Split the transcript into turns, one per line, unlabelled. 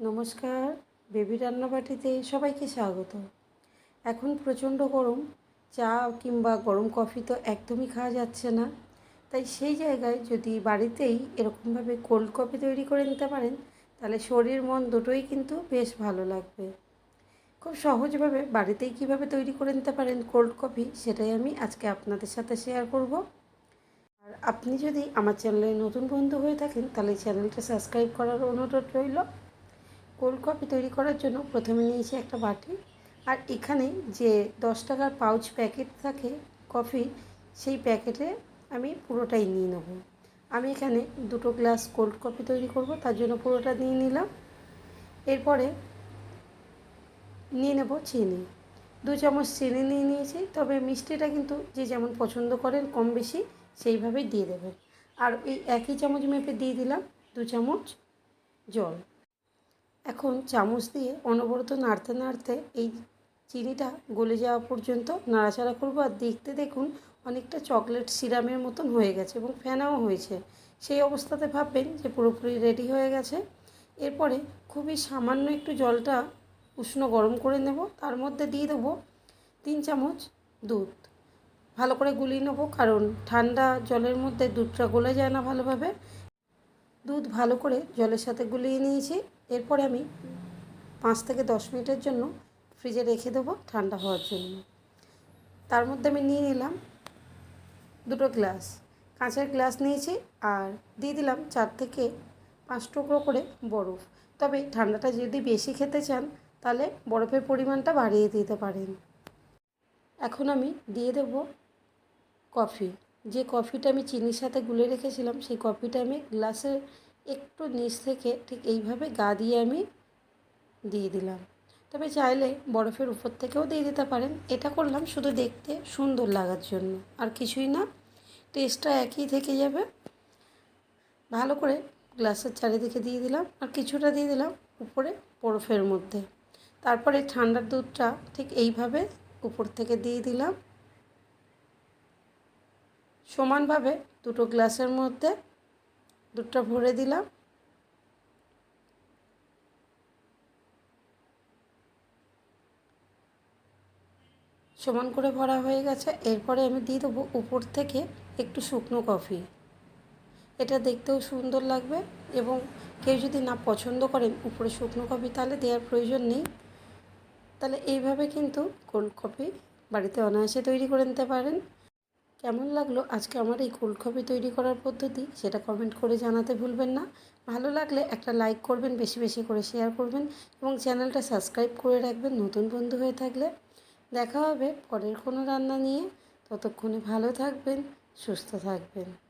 নমস্কার, বেবি রান্নাবাটিতে সবাইকে স্বাগত। এখন প্রচণ্ড গরম, চা কিংবা গরম কফি তো একদমই খাওয়া যাচ্ছে না। তাই সেই জায়গায় যদি বাড়িতেই এরকমভাবে কোল্ড কফি তৈরি করে নিতে পারেন, তাহলে শরীর মন দুটোই কিন্তু বেশ ভালো লাগবে। খুব সহজভাবে বাড়িতেই কীভাবে তৈরি করে নিতে পারেন কোল্ড কফি সেটাই আমি আজকে আপনাদের সাথে শেয়ার করব। আর আপনি যদি আমার চ্যানেলে নতুন বন্ধু হয়ে থাকেন, তাহলে চ্যানেলটা সাবস্ক্রাইব করার অনুরোধ রইল। কোল্ড কফি তৈরি করার জন্য প্রথমে নিয়েছি একটা বাটি। আর এখানে যে দশ টাকার পাউচ প্যাকেট থাকে কফি সেই প্যাকেটে আমি পুরোটাই নিয়ে নেব। আমি এখানে দুটো গ্লাস কোল্ড কফি তৈরি করব, তার জন্য পুরোটা নিয়ে নিলাম। এরপরে নিয়ে নেব চিনি। দু চামচ চিনি নিয়ে নিয়েছি, তবে মিষ্টিটা কিন্তু যে যেমন পছন্দ করেন কম বেশি সেইভাবেই দিয়ে দেবেন। আর এই একই চামচ মেপে দিয়ে দিলাম, দু চামচ জল। এখন চামচ দিয়ে অনবরত নাড়তে নাড়তে এই চিনিটা গলে যাওয়া পর্যন্ত নাড়াচাড়া করব আর দেখতে দেখুন অনেকটা চকলেট সিরামের মতন হয়ে গেছে এবং ফেনাও হয়েছে। সেই অবস্থাতে ভাববেন যে পুরোপুরি রেডি হয়ে গেছে। এরপরে খুবই সামান্য একটু জলটা উষ্ণ গরম করে নেব। তার মধ্যে দিয়ে দেবো তিন চামচ দুধ। ভালো করে গুলিয়ে নেব কারণ ঠান্ডা জলের মধ্যে দুধটা গলে যায় না ভালোভাবে। দুধ ভালো করে জলের সাথে গুলিয়ে নিয়েছি। এরপরে আমি পাঁচ থেকে দশ মিনিটের জন্য ফ্রিজে রেখে দেবো ঠান্ডা হওয়ার জন্য। তার মধ্যে আমি নিয়ে নিলাম দুটো গ্লাস। কাঁচের গ্লাস নিয়েছি আর দিয়ে দিলাম চার থেকে পাঁচ টুকরো করে বরফ। তবে ঠান্ডাটা যদি বেশি খেতে চান, তাহলে বরফের পরিমাণটা বাড়িয়ে দিতে পারেন। এখন আমি দিয়ে দেব কফি। যে কফিটা আমি চিনির সাথে গুলে রেখেছিলাম, সেই কফিটা আমি গ্লাসের একটু নিচ থেকে ঠিক এইভাবে গা দিয়ে আমি দিয়ে দিলাম। তবে চাইলে বরফের উপর থেকেও দিয়ে দিতে পারেন। এটা করলাম শুধু দেখতে সুন্দর লাগার জন্য, আর কিছুই না। টেস্টটা একই থেকে যাবে। ভালো করে গ্লাসের চারিদিকে দিয়ে দিলাম, আর কিছুটা দিয়ে দিলাম উপরে বরফের মধ্যে। তারপরে ঠান্ডার দুধটা ঠিক এইভাবে উপর থেকে দিয়ে দিলাম। সমানভাবে দুটো গ্লাসের মধ্যে দুধটা ভরে দিলাম। সমান করে ভরা হয়ে গেছে। এরপরে আমি দিয়ে দেবো উপর থেকে একটু শুকনো কফি। এটা দেখতেও সুন্দর লাগবে এবং কেউ যদি না পছন্দ করেন উপরে শুকনো কফি, তাহলে দেওয়ার প্রয়োজন নেই। তাহলে এইভাবে কিন্তু কোল্ড কফি বাড়িতে অনায়াসে তৈরি করে নিতে পারেন। কেমন লাগল আজকে আমার এই কোল্ড কফি তৈরি করার পদ্ধতি সেটা কমেন্ট করে জানাতে ভুলবেন না। ভালো লাগলে একটা লাইক করবেন, বেশি বেশি করে শেয়ার করবেন এবং চ্যানেলটা সাবস্ক্রাইব করে রাখবেন নতুন বন্ধু হয়ে থাকলে। দেখা হবে পরের কোনো রান্না নিয়ে। ততক্ষণে ভালো থাকবেন, সুস্থ থাকবেন।